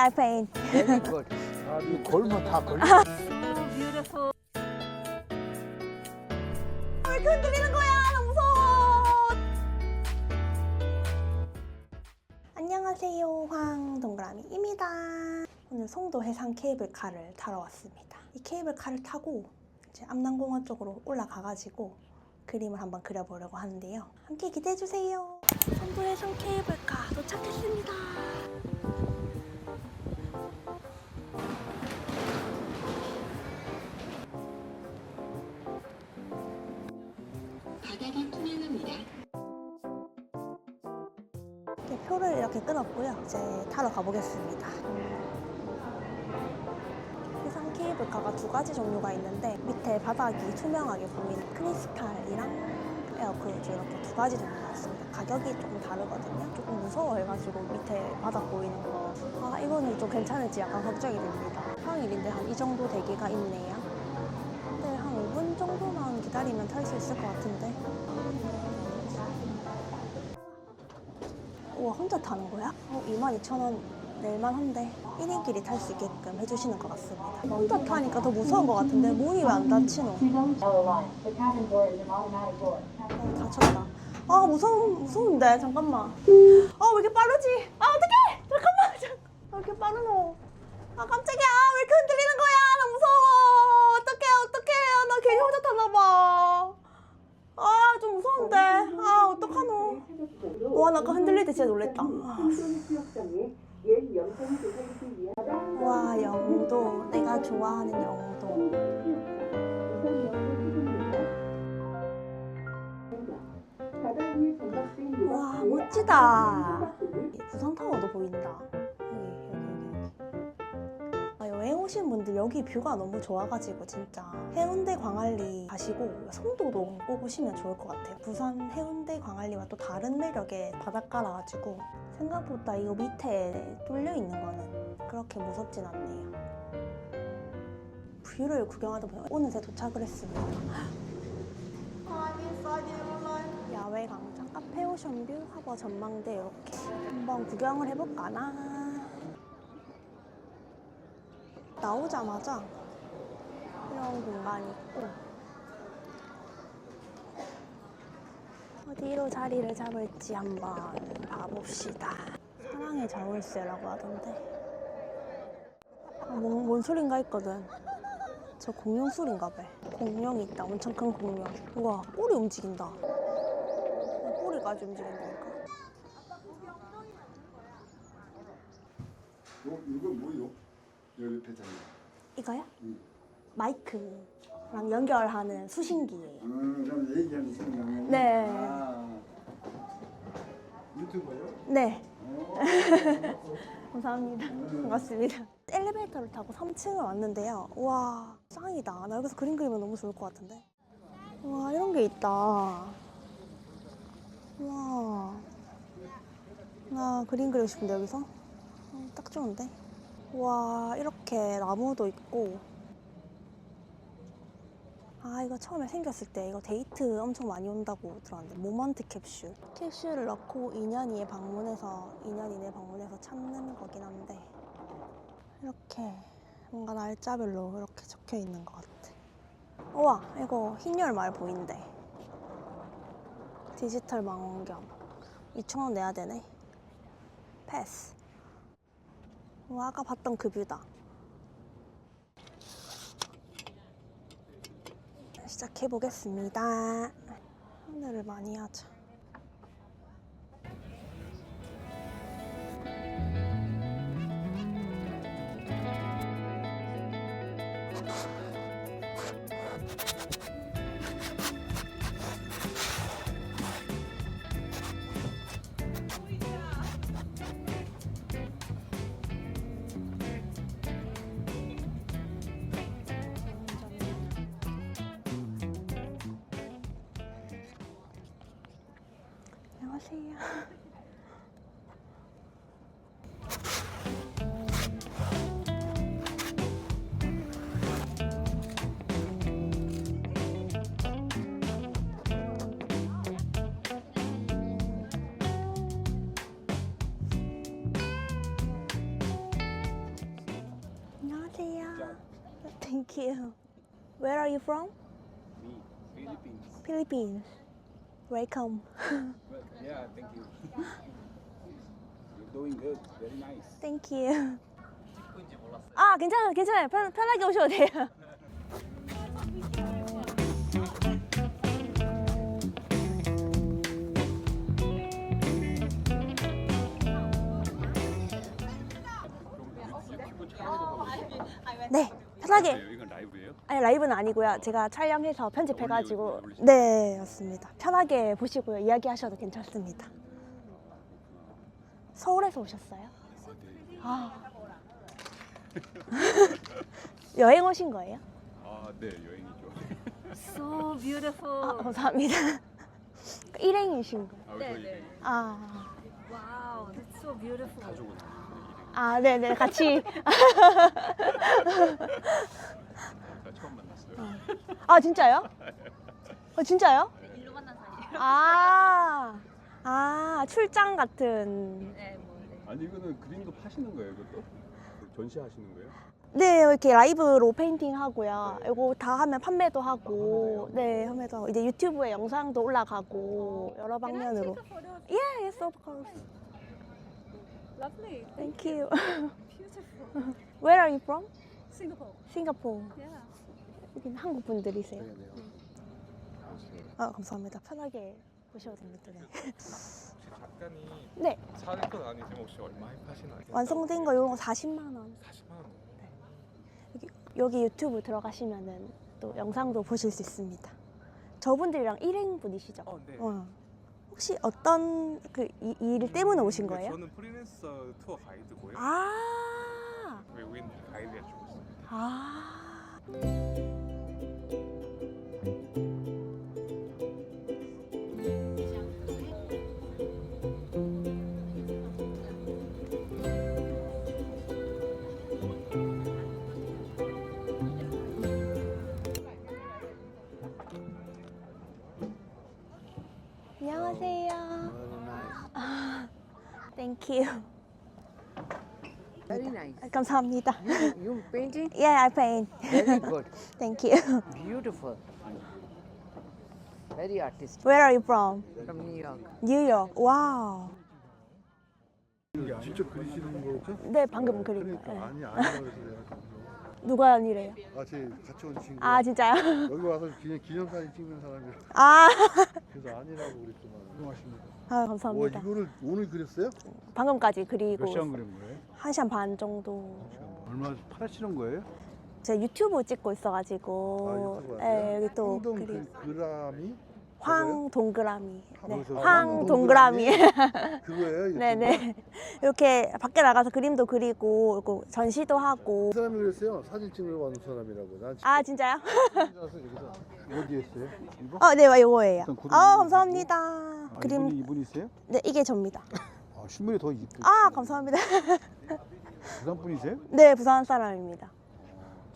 I paint. Very good. 아, 이 걸면 다 걸려. beautiful. 왜 이렇게 흔들리는 거야? 나 무서워. 안녕하세요. 황동그라미입니다. 오늘 송도 해상 케이블카를 타러 왔습니다. 이 케이블카를 타고 이제 암남공원 쪽으로 올라가가지고 그림을 한번 그려보려고 하는데요. 함께 기대해주세요. 송도 해상 케이블카 도착했습니다. 합니다. 이렇게 표를 이렇게 끊었고요. 이제 타러 가보겠습니다. 해상 케이블카가 두 가지 종류가 있는데 밑에 바닥이 투명하게 보이는 크리스탈이랑 에어크루즈 이렇게 두 가지 종류가 있습니다. 가격이 조금 다르거든요. 조금 무서워해가지고 밑에 바닥 보이는 거. 아 이거는 좀 괜찮을지 약간 걱정이 됩니다. 평일인데 한 이 정도 대기가 있네요. 근데 한 5분 정도만 기다리면 탈 수 있을 것 같은데. 우와 혼자 타는 거야? 어, 22,000원 낼만 한데 1인끼리 탈 수 있게끔 해주시는 것 같습니다 혼자 타니까 더 무서운 것 같은데 문이 왜 안 닫히노? 어, 닫혔다 아 무서워, 무서운데 잠깐만 아왜 이렇게 빠르지? 아 어떡해 잠깐만 잠- 왜 이렇게 빠르노 아 깜짝이야 왜 이렇게 흔들리는 거야 나 무서워 어떡해 어떡해 나 괜히 혼자 타나봐 아 좀 무서운데 아 어떡하노 와 나 아까 흔들릴 때 진짜 놀랬다. 아. 와 영도. 내가 좋아하는 영도. 와 멋지다. 부산타워도 보인다 오신 분들 여기 뷰가 너무 좋아가지고 진짜 해운대 광안리 가시고 송도도 꼭 오시면 좋을 것 같아요. 부산 해운대 광안리와 또 다른 매력의 바닷가라 가지고 생각보다 이거 밑에 뚫려 있는 거는 그렇게 무섭진 않네요. 뷰를 구경하다 보니 어느새 도착을 했습니다. 야외 광장, 카페 오션뷰, 하버 전망대 이렇게 한번 구경을 해볼까 나. 나오자마자 이런 공간이 있고 어디로 자리를 잡을지 한번 봐봅시다. 사랑의 자물쇠라고 하던데. 아, 뭔, 뭔 소린가 했거든. 저 공룡 소린가 봐. 공룡이 있다. 엄청 큰 공룡. 우와, 꼬리 움직인다. 꼬리까지 움직인다니까. 요, 이거 뭐요? 요 옆에 장면. 이거요? 음. 마이크랑 연결하는 수신기예요. 음, 그럼 얘기하는 생각나면. 네. 아, 유튜버요? 네, 어. 감사합니다. 반갑습니다. 엘리베이터를 타고 3층을 왔는데요. 와, 짱이다. 나 여기서 그림 그리면 너무 좋을 것 같은데. 와, 이런 게 있다. 와, 나 그림 그리고 싶은데 여기서 어, 딱 좋은데. 와, 이렇게 나무도 있고. 아, 이거 처음에 생겼을 때 이거 데이트 엄청 많이 온다고 들었는데 모먼트 캡슐. 캡슐을 넣고 2년 이에 방문해서 2년 이내 방문해서 찾는 거긴 한데 이렇게 뭔가 날짜별로 이렇게 적혀 있는 것 같아. 우와, 이거 흰열 말 보인대. 디지털 망원경. 2,000원 내야 되네. 패스. 와, 아까 봤던 그 뷰다. 시작해 보겠습니다. 하늘을 많이 하자. see. Nadia. Thank you. Where are you from? Me, Philippines. Philippines. Welcome. Yeah, thank you. You're doing good. Very nice. Thank you. 아, 괜찮아요. 괜찮아요. 편, 편하게 오셔도 돼요. 네, 편하게. 아니 라이브는 아니고요. 제가 촬영해서 편집해가지고 네 맞습니다. 편하게 보시고요. 이야기하셔도 괜찮습니다. 서울에서 오셨어요? 아 여행 오신 거예요? 아, 네, 여행이죠. So beautiful. 아 감사합니다. 일행이신 거예요? 아, 네, 저희 네. 아, Wow, that's so beautiful. 가족은 아 네네 같이 처음 만났어요. 아 진짜요? 어 진짜요? 일로 만난 사이예요. 아, 아 출장 같은 네, 뭐 네. 아니 이거는 그림도 파시는 거예요, 이것도? 전시하시는 거예요? 네, 이렇게 라이브로 페인팅 하고요. 이거 다 하면 판매도 하고, 네, 판매도 하고, 이제 유튜브에 영상도 올라가고, 여러 방면으로. Yeah, yes, of course. Lovely. Thank you. Beautiful. Where are you from? Singapore. 싱가포르. Yeah. 여기 한국 분들이세요? 네, 네. 아, 감사합니다. 편하게 보셔도 됩니다. 네. 혹시 작가님 네, 사는 건 아니지만 혹시 얼마에 파시나요? 완성된 거 이런 거 40만 원. 40만 원. 여기, 여기 유튜브 들어가시면은 또 영상도 보실 수 있습니다. 저분들이랑 일행 분이시죠? 어, 네. 어. 혹시 어떤 그 일 때문에 오신 네, 거예요? 저는 프리랜서 투어 가이드고요. 아, 외국인 가이드 해주고 있어요. 아. 아, Thank you. Very nice. 감사합니다. You painting? Yeah, I paint. Very good. Thank you. Beautiful. Very artistic. Where are you from? From New York. New York. 와우. 직접 그리시는 거죠? 네, 방금 그린 거. 그러니까 네. 아니 아니라고 해서 내가 누가 아니래요? 아 제 같이 온 친구 아, 진짜요? 여기 와서 기념 기념사진 찍는 사람이라 아, 그래서 아니라고 그랬더만 훌륭하십니다. 아 와 감사합니다. 이거를 오늘 그렸어요? 방금까지 그리고 몇 시간 그린 거예요? 한 시간 반 정도. 얼마 팔으시는 거예요? 제가 유튜브 찍고 있어가지고, 아 유튜브 네, 하세요? 여기 또 황동 그리 그, 그람이 황 동그라미. 네, 거기서 황 동그라미. 그거예요? 이게 네네. 이렇게 밖에 나가서 그림도 그리고, 이거 전시도 하고. 그 사람이 그랬어요. 사진 찍으러 가는 사람이라고. 난 아, 진짜요? 여기서 어디 했어요? 이거? 어, 네, 이거예요. 아, 그리고? 감사합니다. 아, 그림, 이분이 이분이세요? 네, 이게 접니다. 아 실물이 더 이쁘. 아, 감사합니다. 부산 분이세요? 네, 부산 사람입니다.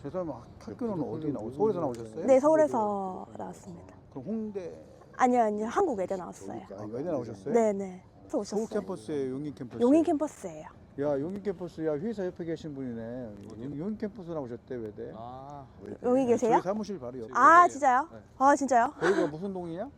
저 사람 학교는 어디 나오? 서울에서 나오셨어요? 네, 서울에서 나왔습니다. 그럼 홍대 아니요, 아니요. 한국 외대 나왔어요. 아, 외대 나오셨어요? 네네. 또 서울 오셨어요. 캠퍼스에 용인 캠퍼스. 용인 캠퍼스예요. 야 용인 캠퍼스 야 회사 옆에 계신 분이네. 용- 용인 캠퍼스 나오셨대 외대. 아 여기 계세요? 저희 사무실 바로 옆. 아, 진짜요? 네. 아, 진짜요? 거기가 무슨 동이냐?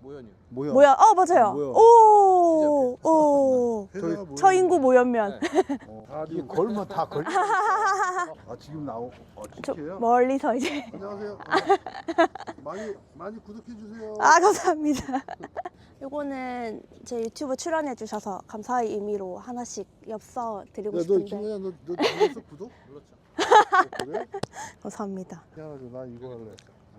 모연이요. 뭐야? 뭐야? 어, 맞아요. 뭐야? 오, 오. 저희 처인구 모연면. 어, 이게 걸면 다 걸. 아 지금 나오. 어, 저? 멀리서 이제. 안녕하세요. 많이 많이 구독해 주세요. 아, 감사합니다. 요거는 제 유튜브 출연해 주셔서 감사의 의미로 하나씩 엽서 드리고 야, 너 싶은데. 김건야 너너 눌렀어 구독? 눌렀죠. 그래? 감사합니다. 미안하죠. 나 이거 할래.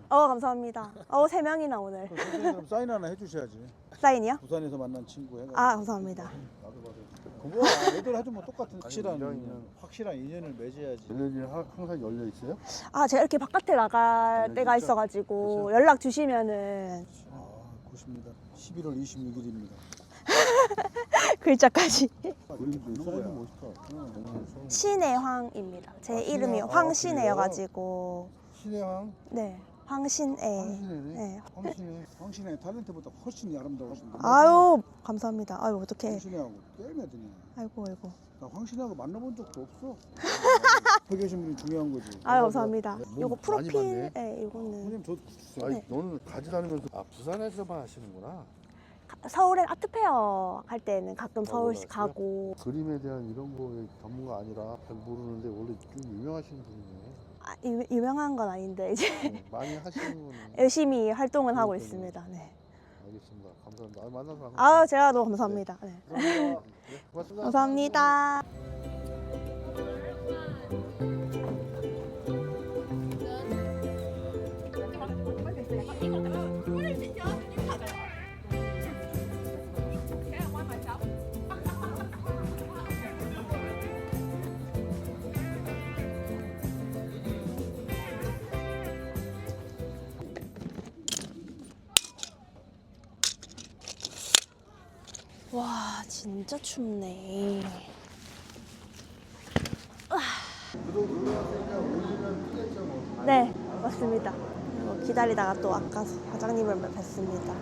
어, 감사합니다. 어, 세 명이나 오늘. 선생님 사인 하나 해주셔야지. 사인이요? 부산에서 만난 친구 해가. 아, 감사합니다. 나도 받아. 그거 애들 하죠 뭐 똑같은 확실한 인연. 확실한 인연을 맺어야지. 연락이 항상 열려 있어요? 아, 제가 이렇게 바깥에 나갈 네, 때가 진짜? 있어가지고 연락 주시면은 아 그렇습니다. 11월 26일입니다. 글자까지. 멋있다. 신의 황입니다. 제 아, 이름이 신의- 아, 황신혜여가지고 신혜왕 네 황신혜. 황신혜네. 네. 황신혜. 당신의 탤런트보다 훨씬 아름다우신데. 아유 감사합니다. 아유 어떡해. 황신혜하고 게임해야 되네. 아이고 아이고. 나 황신혜하고 만나본 적도 없어. 옆에 계신 분이 중요한 거지. 아 감사합니다. 몸 요거 많이 프로필, 봤네. 네, 이거는 선생님 저 주세요. 아니 네. 너는 같이 다니면서 아 부산에서만 하시는구나. 가- 서울에 아트페어 할 때는 가끔 서울 올라왔어요? 가고 그림에 대한 이런 거에 전문가 아니라 잘 모르는데 원래 좀 유명하신 분이네. 아, 유, 유명한 건 아닌데 이제 어, 많이 하시는 열심히 활동을 하고. 있습니다. 네. 알겠습니다. 감사합니다. 아, 만나서 반갑습니다. 아 제가 너무 감사합니다. 네. 감사합니다. 네, 고맙습니다. 감사합니다. 와 진짜 춥네. 네, 맞습니다. 어, 기다리다가 또 아까 사장님을 뵀습니다.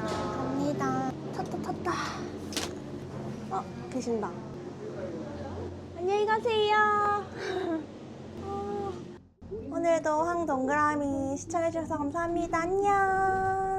갑니다. 탔다 탔다. 어, 계신다. 안녕히 가세요. 어, 오늘도 황 동그라미 시청해주셔서 감사합니다. 안녕.